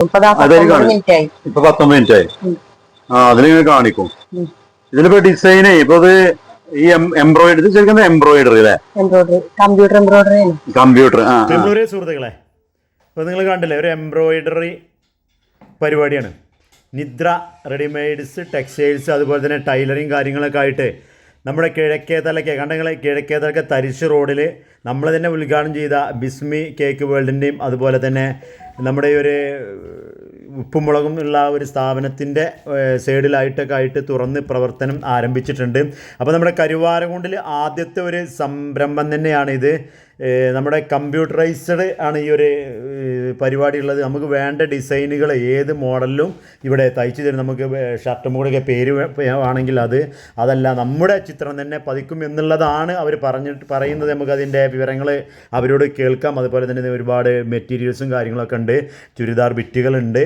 ഇപ്പൊ പത്തൊമ്പത്. മിനിറ്റ് ആയി. ആ അതിലിങ്ങനെ കാണിക്കും. ഇതിലിപ്പോ ഡിസൈനേ ഇപ്പൊ ഇത് ഈ എംബ്രോയിഡറി ശരിക്കും എംബ്രോയിഡറി അല്ലേ? എംബ്രോയിഡറി കമ്പ്യൂട്ടർ എംബ്രോയിഡറി കമ്പ്യൂട്ടർ സുഹൃത്തുക്കളെ ഇപ്പൊ നിങ്ങൾ കണ്ടില്ലേ ഒരു എംബ്രോയിഡറി പരിപാടിയാണ്. നിദ്ര റെഡിമെയ്ഡ്സ് ടെക്സ്റ്റൈൽസ് അതുപോലെ തന്നെ ടൈലറിങ് കാര്യങ്ങളൊക്കെ ആയിട്ട് നമ്മുടെ കിഴക്കേതലൊക്കെ കണ്ടെങ്കിൽ കിഴക്കേതലൊക്കെ തരിശ് റോഡിൽ നമ്മൾ തന്നെ ഉദ്ഘാടനം ചെയ്ത ബിസ്മി കേക്ക് വേൾഡിന്റെയും അതുപോലെ തന്നെ നമ്മുടെ ഒരു ഉപ്പും മുളകും ഉള്ള ഒരു സ്ഥാപനത്തിന്റെ സൈഡിലായിട്ടൊക്കെ ആയിട്ട് തുറന്ന് പ്രവർത്തനം ആരംഭിച്ചിട്ടുണ്ട്. അപ്പോൾ നമ്മുടെ കരുവാരകുണ്ടിൽ ആദ്യത്തെ ഒരു സംരംഭം തന്നെയാണ് ഇത്. നമ്മുടെ കമ്പ്യൂട്ടറൈസ്ഡ് ആണ് ഈ ഒരു പരിപാടി ഉള്ളത്. നമുക്ക് വേണ്ട ഡിസൈനുകൾ ഏത് മോഡലിലും ഇവിടെ തയ്ച്ചു തരും. നമുക്ക് ഷർട്ടും കൂടെയൊക്കെ പേര് ആണെങ്കിൽ അത് അതല്ല നമ്മുടെ ചിത്രം തന്നെ പതിക്കും എന്നുള്ളതാണ് അവർ പറഞ്ഞിട്ട് പറയുന്നത്. നമുക്ക് അതിന്റെ വിവരങ്ങൾ അവരോട് കേൾക്കാം. അതുപോലെ തന്നെ ഒരുപാട് മെറ്റീരിയൽസും കാര്യങ്ങളൊക്കെ ഉണ്ട്. ചുരിദാർ ബിറ്റുകളുണ്ട്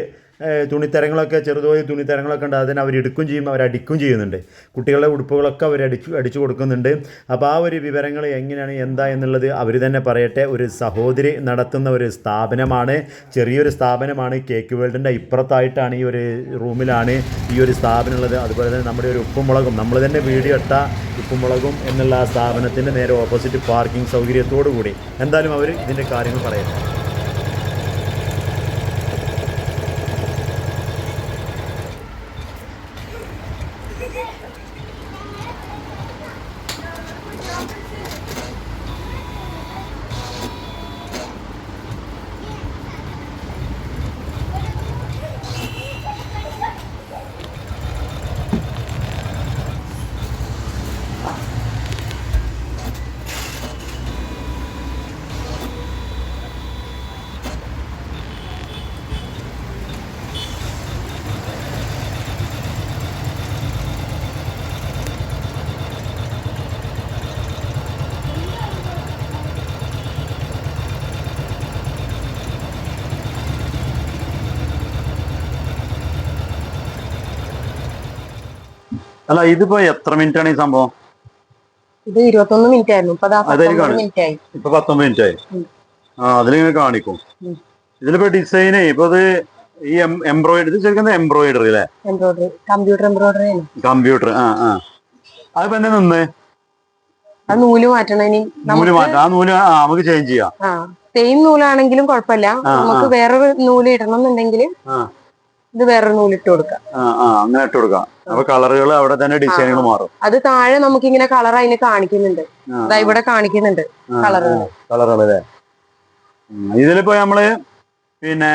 തുണിത്തരങ്ങളൊക്കെ ചെറുതോതിൽ തുണിത്തരങ്ങളൊക്കെ ഉണ്ട്. അതിന് അവരെടുക്കും ചെയ്യും അവർ അടിക്കും ചെയ്യുന്നുണ്ട്. കുട്ടികളുടെ ഉടുപ്പുകളൊക്കെ അവർ അടിച്ചു അടിച്ചു കൊടുക്കുന്നുണ്ട്. അപ്പോൾ ആ ഒരു വിവരങ്ങൾ എങ്ങനെയാണ് എന്താ എന്നുള്ളത് അവർ തന്നെ പറയട്ടെ. ഒരു സഹോദരി നടത്തുന്ന ഒരു സ്ഥാപനമാണ്. ചെറിയൊരു സ്ഥാപനമാണ്. കേക്ക് വേൾഡിന്റെ ഇപ്പുറത്തായിട്ടാണ് ഈ ഒരു റൂമിലാണ് ഈ ഒരു സ്ഥാപനം ഉള്ളത്. അതുപോലെ തന്നെ നമ്മുടെ ഒരു ഉപ്പുമുളകും. നമ്മൾ തന്നെ വീഡിയോ ഇട്ട ഉപ്പുമുളകും എന്നുള്ള ആ സ്ഥാപനത്തിന്റെ നേരെ ഓപ്പോസിറ്റ് പാർക്കിംഗ് സൗകര്യത്തോടു കൂടി എന്തായാലും അവർ ഇതിന്റെ കാര്യങ്ങൾ പറയട്ടെ. അല്ല ഇതിപ്പോ എത്ര മിനിറ്റ് ആണ് ഈ സംഭവം? ഇത് ഇരുപത്തൊന്ന് മിനിറ്റ് ആയിരുന്നു മിനിറ്റ് ആയി ഇപ്പൊ പത്തൊമ്പത് മിനിറ്റ് ആയി. ആ അതിലിങ്ങനെ കാണിക്കും. ഇതിലിപ്പോ ഡിസൈന് ഇപ്പൊ ഇത് ഈ എംബ്രോയിഡറി ശരിക്കും എംബ്രോയിഡറി അല്ലേ? എംബ്രോയിഡറി കമ്പ്യൂട്ടർ എംബ്രോയിഡറി കമ്പ്യൂട്ടർ ആ ആ. അതിപ്പോ എന്നെ നിന്ന്? ആ നൂൽ മാറ്റണം നൂൽ മാറ്റാം ആ നൂൽ നമുക്ക് ചേഞ്ച് ചെയ്യാം. സെയിം നൂലാണെങ്കിലും കുഴപ്പമില്ല. നമുക്ക് വേറൊരു നൂൽ ഇടണം എന്നുണ്ടെങ്കിൽ ഇത് വേറെ നൂലിട്ട് കൊടുക്കാം. അങ്ങനെ ഇട്ട് കൊടുക്കാം. അപ്പൊ കളറുകൾ അവിടെ തന്നെ ഡിസൈനുകൾ മാറും. അത് താഴെ നമുക്ക് ഇങ്ങനെ കളർ അതിന് കാണിക്കുന്നുണ്ട്. അതാ ഇവിടെ കാണിക്കുന്നുണ്ട് കളറുകൾ കളറുകൾ അല്ലേ. ഇതിലിപ്പോ നമ്മൾ പിന്നെ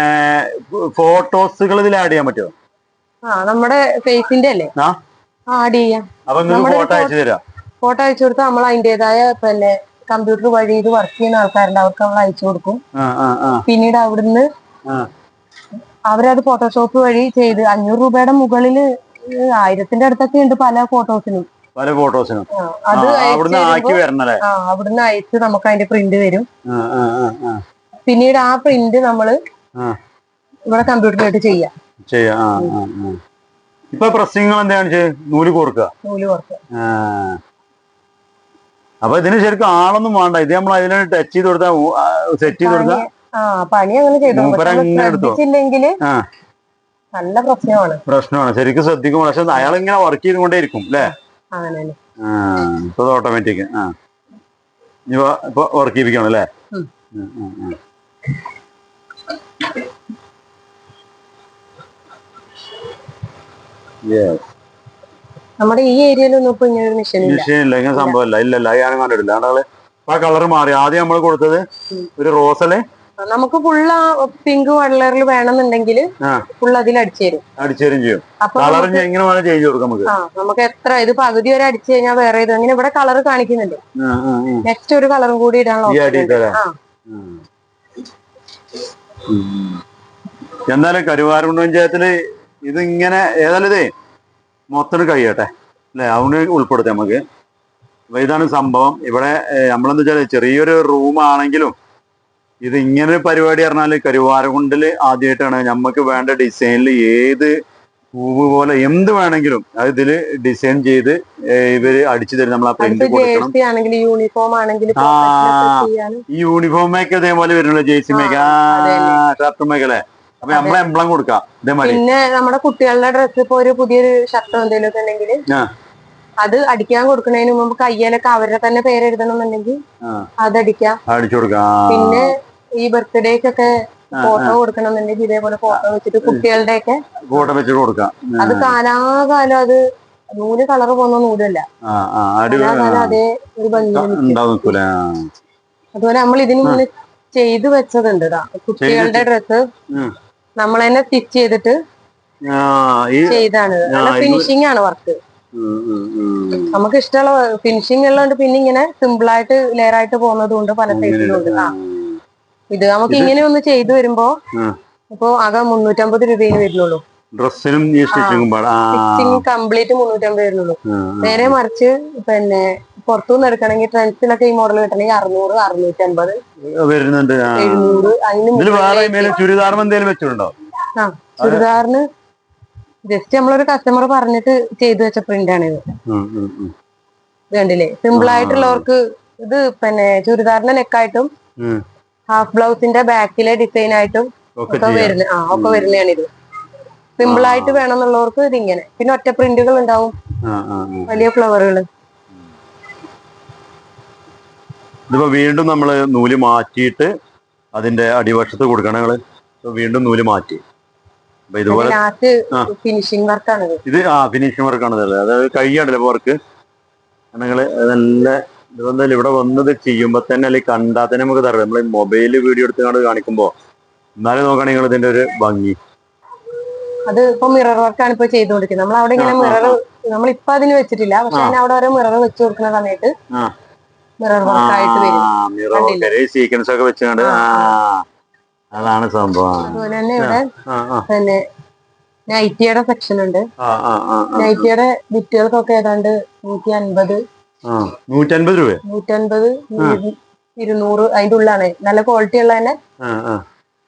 ഫോട്ടോസുകൾ ഇതിൽ ആഡ് ചെയ്യാൻ പറ്റുമോ ആ നമ്മുടെ ഫേസിന്റെ അല്ലേ? ആഡ് ചെയ്യാം. ഫോട്ടോ അയച്ചു തരാം. ഫോട്ടോ അയച്ചു കൊടുത്താൽ നമ്മൾ അതിന്റേതായ പിന്നെ കമ്പ്യൂട്ടർ വഴി ഇത് വർക്ക് ചെയ്യുന്ന ആൾക്കാരുണ്ട്. അവർക്ക് നമ്മൾ അയച്ചു കൊടുക്കും. പിന്നീട് അവിടുന്ന് അവരത് ഫോട്ടോഷോപ്പ് വഴി ചെയ്ത് അഞ്ഞൂറ് രൂപയുടെ മുകളിൽ ആയിരത്തിന്റെ അടുത്തൊക്കെ ഉണ്ട് പല ഫോട്ടോസിനും പല ഫോട്ടോസിനും അത് അവിടുന്ന് ആക്കി തരുമ്പോ വരണല്ലേ? ആ അവിടുന്ന് അയച്ച് നമുക്ക് അതിന്റെ പ്രിന്റ് വരും. പിന്നീട് ആ പ്രിന്റ് നമ്മൾ ഇവിടെ കമ്പ്യൂട്ടറിലായിട്ട് ചെയ്യാം. ചെയ്യാം ഇപ്പൊ പ്രശ്നങ്ങൾ എന്താണ് നൂൽ കോർക്കുക നൂൽ കോർക്കുക അപ്പൊ ഇതിന് ശരിക്കും ആളൊന്നും വേണ്ട. ഇത് നമ്മൾ അതിനെ ടച്ച് ചെയ്ത് കൊടുത്താൽ സെറ്റ് ചെയ്ത് കൊടുത്താൽ ആ പണി അങ്ങനെ ചെയ്തു. ശ്രദ്ധിച്ചില്ലെങ്കിൽ നല്ല പ്രശ്നമാണ്. പ്രശ്നമാണ്. ശരിക്കും ശ്രദ്ധിക്കും. പക്ഷെ അയാൾ ഇങ്ങനെ വർക്ക് ചെയ്തുകൊണ്ടേ ഇരിക്കും അല്ലേ അങ്ങനെ ഓട്ടോമാറ്റിക് ആ. ഇപ്പൊ വർക്ക് ചെയ്യിപ്പിക്കണം അല്ലേ. നമ്മുടെ ഈ ഏരിയയിലൊന്നും ഇപ്പൊ ഇങ്ങനെ മെഷീൻ ഇല്ല. ഇല്ല. ഇങ്ങനെ സംഭവമല്ല ഇല്ല. ഇല്ല അത് ഞാൻ കണ്ടിട്ടില്ല. ആ കളർ മാറി. ആദ്യം നമ്മൾ കൊടുത്തത് ഒരു റോസൽ നമുക്ക് ഫുള്ള് പിങ്ക് കളറിൽ വേണമെന്നുണ്ടെങ്കിൽ ഫുള്ള് ഫുൾ അതിൽ അടിച്ചു തരും. അടിച്ചേരും ചെയ്യും. കളർ നമുക്ക് ഇങ്ങനെ വേണം ചേഞ്ച് കൊടുക്കാം നമുക്ക്. ആ നമുക്ക് എത്ര ഇത് പകുതി വരെ അടിച്ചു കഴിഞ്ഞാൽ വേറെ ഇത്. അങ്ങനെ ഇവിടെ കളർ കാണിക്കുന്നുണ്ട്. നെക്സ്റ്റ് ഒരു കളറും കൂടി ഇടാനുള്ള എന്നാലും കരുവാരുണ്ട് പഞ്ചായത്തിൽ ഇതിങ്ങനെ ഏതായാലും ഇതേ മൊത്തം കഴിയട്ടെ. അല്ലെ? അവന് ഉൾപ്പെടുത്താം നമുക്ക്. ഇതാണ് സംഭവം. ഇവിടെ നമ്മളെന്താ വെച്ചാൽ ചെറിയൊരു റൂം ആണെങ്കിലും ഇത് ഇങ്ങനെ ഒരു പരിപാടി പറഞ്ഞാൽ കരുവാരകുണ്ടിൽ ആദ്യമായിട്ടാണ് നമുക്ക് വേണ്ട ഡിസൈനിൽ ഏത് പൂവ് പോലെ എന്ത് വേണമെങ്കിലും അത് ഇതിൽ ഡിസൈൻ ചെയ്ത് ഇവർ അടിച്ചു തരും. നമ്മൾ ആ പ്രിന്റ് കൊടുക്കണം. യൂണിഫോം ആണെങ്കിൽ ആ. ചെയ്യാനും. ഈ യൂണിഫോം മേക്ക് അതേപോലെ വരുന്നുള്ളൂ ജേഴ്സി മേക്ക് ആ, അതെ, ഷർട്ട് മേഖല. അപ്പൊ നമ്മളെ എംബ്ലം കൊടുക്കാം ഇതേമാതിരി. പിന്നെ നമ്മുടെ കുട്ടികളുടെ ഡ്രസ്സ് ഇപ്പൊ ഒരു പുതിയൊരു ഷർട്ട് എന്തെങ്കിലും ഒക്കെ ഉണ്ടെങ്കിൽ. അത് അടിക്കാൻ കൊടുക്കുന്നതിന് മുമ്പ് കയ്യിലൊക്കെ അവരുടെ തന്നെ പേര് എഴുതണമെന്നുണ്ടെങ്കിൽ ആ. അതടിക്കാം. അടിച്ചു കൊടുക്കാം. പിന്നെ ഈ ബർത്ത്ഡേക്കൊക്കെ ഫോട്ടോ കൊടുക്കണമെന്നുണ്ടെങ്കിൽ ഇതേപോലെ ഫോട്ടോ വെച്ചിട്ട് കുട്ടികളുടെ ഒക്കെ ഫോട്ടോ വെച്ചിട്ട് കൊടുക്കാം. അത് കാലാകാലം അത് നൂൽ കളർ പോകുന്ന നൂലല്ല. അതേ ഒരു ഭംഗി അതുപോലെ നമ്മൾ ഇതിന് മുന്നിൽ ചെയ്തു വെച്ചതുണ്ട് ട്ടാ. കുട്ടികളുടെ ഡ്രസ്സ് നമ്മൾ തന്നെ സ്റ്റിച്ച് ചെയ്തിട്ട് ചെയ്താണ്. ഫിനിഷിംഗ് ആണ് വർക്ക്. നമുക്ക് ഇഷ്ടമുള്ള ഫിനിഷിംഗ് ഉള്ളതുകൊണ്ട് പിന്നെ ഇങ്ങനെ സിമ്പിൾ ആയിട്ട് ലെയർ ആയിട്ട് പോകുന്നത് കൊണ്ട് പല സൈസിലും ഉണ്ട്. ആ. ഇത് നമുക്ക് ഇങ്ങനെ ഒന്ന് ചെയ്തു വരുമ്പോ അപ്പൊ ആകെ മുന്നൂറ്റമ്പത് രൂപയെ വരുന്നുള്ളൂ. ഡ്രസ്സിനും ഈ സ്റ്റിച്ചിങ്ങും സ്റ്റിച്ചിങ് കംപ്ലീറ്റ് മുന്നൂറ്റമ്പത് വരുന്നുള്ളൂ. നേരെ മറിച്ച് പിന്നെ പുറത്തുനിന്ന് എടുക്കണമെങ്കിൽ ട്രെൻസിലൊക്കെ ഈ മോഡൽ കിട്ടണമെങ്കിൽ അറുന്നൂറ് അറുന്നൂറ്റി അമ്പത് ആ. വരുന്നുണ്ട് എഴുന്നൂറ് അതിന് ഇതിൽ വേറെ മേലെ ചുരിദാറും എന്തെങ്കിലും വെച്ചിട്ടുണ്ടോ? ആ ചുരിദാറിന് ജസ്റ്റ് നമ്മളൊരു കസ്റ്റമർ പറഞ്ഞിട്ട് ചെയ്തു വെച്ച പ്രിന്റ് ആണ് ഇത് കണ്ടില്ലേ? സിമ്പിൾ ആയിട്ടുള്ളവർക്ക് ഇത് പിന്നെ ചുരിദാറിന്റെ നെക്കായിട്ടും. ഹാഫ് ബ്ലൗസിന്റെ ബാക്കിലെ ഡിസൈൻ ആയിട്ടും ഒക്കെ വരുന്ന ആ ഒക്കെ വരുന്നതാണ് ഇത് സിമ്പിൾ ആയിട്ട് വേണമെന്നുള്ളവർക്ക് ഇത് ഇങ്ങനെ പിന്നെ ഒറ്റ പ്രിന്റുകൾ ഉണ്ടാവും. വലിയ ഫ്ലവറുകൾ ഇതിപ്പോ വീണ്ടും നമ്മൾ നൂൽ മാറ്റിയിട്ട് അതിന്റെ അടിവശത്ത് കൊടുക്കണം വീണ്ടും നൂൽ മാറ്റി. അപ്പൊ ഇതുപോലെ ഫിനിഷിംഗ് വർക്കാണ് ഇത് ആ ഫിനിഷിംഗ് വർക്കാണ് അതായത് കഴിയാണ്ടല്ലോ വർക്ക് നല്ല ഇതെന്തായാലും ഇവിടെ വന്നത് ചെയ്യുമ്പോൾ തന്നെ അല്ലെങ്കിൽ കണ്ടാൽ തന്നെ നമുക്ക് തരാം നമ്മൾ മൊബൈൽ വീഡിയോ എടുത്ത് എടുത്തുകൊണ്ട് കാണിക്കുമ്പോ. എന്നാലും നോക്കുകയാണെങ്കിൽ ഇതിന്റെ ഒരു ഭംഗി. അത് ഇപ്പൊ മിറർ വർക്കാണ് ഇപ്പൊ ചെയ്തുകൊണ്ടിരിക്കുന്നത്. നമ്മൾ അവിടെ ഇങ്ങനെ മിറർ നമ്മൾ ഇപ്പൊ അതിന് വെച്ചിട്ടില്ല. പക്ഷെ അവിടെ ഓരോ മിറർ വെച്ച് കൊടുക്കുന്ന സമയത്ത് മിറർ വർക്ക് ആയിട്ട് വരും? സീക്വൻസ് ഒക്കെ വെച്ചുകൊണ്ട്. അതാണ് സംഭവം. അതുപോലെ തന്നെ ഇവിടെ പിന്നെ നൈറ്റിയുടെ സെക്ഷൻ ഉണ്ട്. നൈറ്റിയുടെ ബിറ്റുകൾക്കൊക്കെ ഏതാണ്ട് നൂറ്റി അൻപത് നൂറ്റൻപത് രൂപ നൂറ്റൻപത് ഇരുന്നൂറ് അതിന്റെ ഉള്ളാണ്. നല്ല ക്വാളിറ്റി ഉള്ള തന്നെ.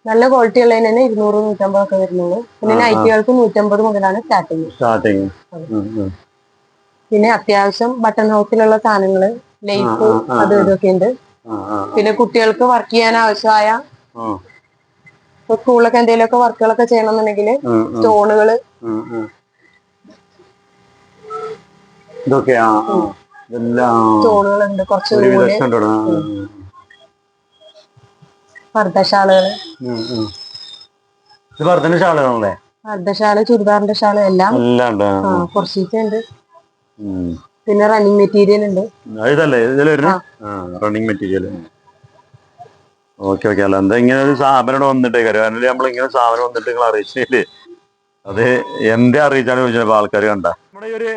നല്ല ക്വാളിറ്റി ഉള്ള തന്നെ ഇരുന്നൂറ് നൂറ്റമ്പത് ഒക്കെ വരുന്നുള്ളൂ. പിന്നെ. നൈറ്റികൾക്ക് നൂറ്റമ്പത് മുതലാണ് സ്റ്റാർട്ടിങ് സ്റ്റാർട്ടിങ് പിന്നെ അത്യാവശ്യം ബട്ടൺ ഹൗസിലുള്ള സാധനങ്ങൾ ലൈഫ് അത് ഇതൊക്കെ ഉണ്ട്. പിന്നെ കുട്ടികൾക്ക് വർക്ക് ചെയ്യാൻ ആവശ്യമായ ഇപ്പൊ സ്കൂളിലൊക്കെ എന്തെങ്കിലുമൊക്കെ വർക്കുകളൊക്കെ ചെയ്യണമെന്നുണ്ടെങ്കിൽ സ്റ്റോണുകൾ ഉം, ഉണ്ട് കുറച്ച് നൂൽ വിധം ഉണ്ടോ? ആ, പർദ്ദശാലകൾ ഉം, ഉം. ഇത് വർദ്ധന ശാലകളല്ലേ? പർദ്ദശാല ചുരിദാറിന്റെ ശാല എല്ലാം. ഉം. പിന്നെ റണ്ണിങ് മെറ്റീരിയൽ ഉണ്ട്. ഇതല്ലേ? ഇതിൽ റണ്ണിങ് മെറ്റീരിയൽ ഓക്കെ ഓക്കെ. അല്ല എന്താ ഇങ്ങനെ ഒരു സ്ഥാപനം ഇവിടെ വന്നിട്ടേ കാര്യം നമ്മൾ ഇങ്ങനെ സാധനം സ്ഥാപനം വന്നിട്ട് നിങ്ങൾ അറിയിച്ചില്ലേ അത് എന്റെ അറിയിച്ചാണ് ചോദിച്ചത് ആൾക്കാർ കണ്ട. നമ്മുടെ ഈ ഒരു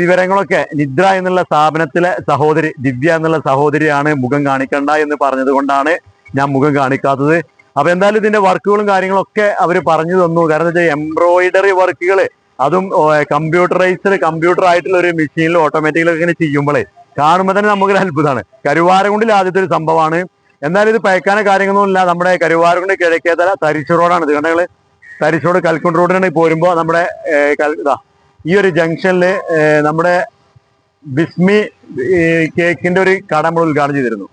വിവരങ്ങളൊക്കെ നിദ്ര എന്നുള്ള സ്ഥാപനത്തിലെ സഹോദരി ദിവ്യ എന്നുള്ള സഹോദരിയാണ് മുഖം കാണിക്കണ്ട എന്ന് പറഞ്ഞത് കൊണ്ടാണ് ഞാൻ മുഖം കാണിക്കാത്തത്. അപ്പൊ എന്തായാലും ഇതിന്റെ വർക്കുകളും കാര്യങ്ങളൊക്കെ അവർ പറഞ്ഞു തന്നു. കാരണം എന്താ വെച്ചാൽ എംബ്രോയിഡറി വർക്കുകൾ അതും കമ്പ്യൂട്ടറൈസ്ഡ് കമ്പ്യൂട്ടർ ആയിട്ടുള്ള ഒരു മെഷീനിൽ ഓട്ടോമാറ്റിക്കലി ഇങ്ങനെ ചെയ്യുമ്പോഴേ കാണുമ്പോൾ തന്നെ നമുക്കൊരു അത്ഭുതമാണ് കരുവാരകുണ്ടിൽ ആദ്യത്തെ ഒരു സംഭവമാണ്. എന്നാലും ഇത് പയക്കാന കാര്യങ്ങളൊന്നും ഇല്ല. നമ്മുടെ കരുവാരകുണ്ട് കിഴക്കേതല തരിശു റോഡാണ് ഇത് കണ്ടെങ്കിൽ തരിശു റോഡ് കൽക്കുണ്ട് റോഡിനാണ് പോരുമ്പോ നമ്മുടെ ഇതാ ഈ ഒരു ജംഗ്ഷനിൽ നമ്മുടെ ബിസ്മി കേക്കിന്റെ ഒരു കട നമ്മൾ ഉദ്ഘാടനം ചെയ്തിരുന്നു.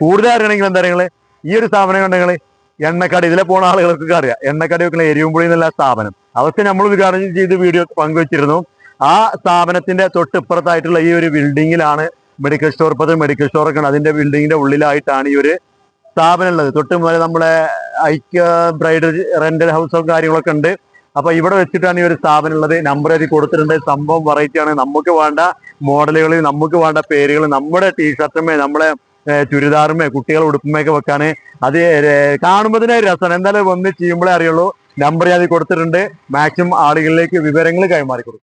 കൂടുതൽ അറിയണമെങ്കിൽ എന്താ പറയുക ഈ ഒരു സ്ഥാപനം കണ്ടെങ്കിൽ എണ്ണക്കട ഇതിലെ പോണ ആളുകൾക്കൊക്കെ അറിയാം. എണ്ണക്കട വെക്കുന്ന എരിവുമ്പുഴി എന്നുള്ള സ്ഥാപനം. അതൊക്കെ നമ്മൾ ഉദ്ഘാടനം ചെയ്ത് വീഡിയോ പങ്കുവച്ചിരുന്നു. ആ സ്ഥാപനത്തിന്റെ തൊട്ടിപ്പുറത്തായിട്ടുള്ള ഈ ഒരു ബിൽഡിങ്ങിലാണ് മെഡിക്കൽ സ്റ്റോർ ഇപ്പോഴത്തെ മെഡിക്കൽ സ്റ്റോർ ഒക്കെ ഉണ്ട്. അതിന്റെ ബിൽഡിങ്ങിന്റെ ഉള്ളിലായിട്ടാണ് ഈ ഒരു സ്ഥാപനം ഉള്ളത്. തൊട്ട് നമ്മുടെ ഐക്യ ബ്രൈഡ് റെന്റൽ ഹൗസും കാര്യങ്ങളൊക്കെ ഉണ്ട്. അപ്പൊ ഇവിടെ വെച്ചിട്ടാണ് ഈ ഒരു സ്ഥാപനം ഉള്ളത്. നമ്പർ എഴുതി കൊടുത്തിട്ടുണ്ട്. സംഭവം വെറൈറ്റി ആണ്. നമുക്ക് വേണ്ട മോഡലുകൾ നമുക്ക് വേണ്ട പേരുകൾ നമ്മുടെ ടീഷർട്ടുമേ നമ്മളെ ചുരിദാറുമേ കുട്ടികളെ ഉടുപ്പുമേക്ക് വെക്കാന് അത് കാണുമ്പോൾ തന്നെ രസമാണ് എന്തായാലും വന്ന് ചെയ്യുമ്പോഴേ അറിയുള്ളൂ. നമ്പർ ഞാൻ കൊടുത്തിട്ടുണ്ട്. മാക്സിമം ആളുകളിലേക്ക് വിവരങ്ങൾ കൈമാറി കൊടുക്കും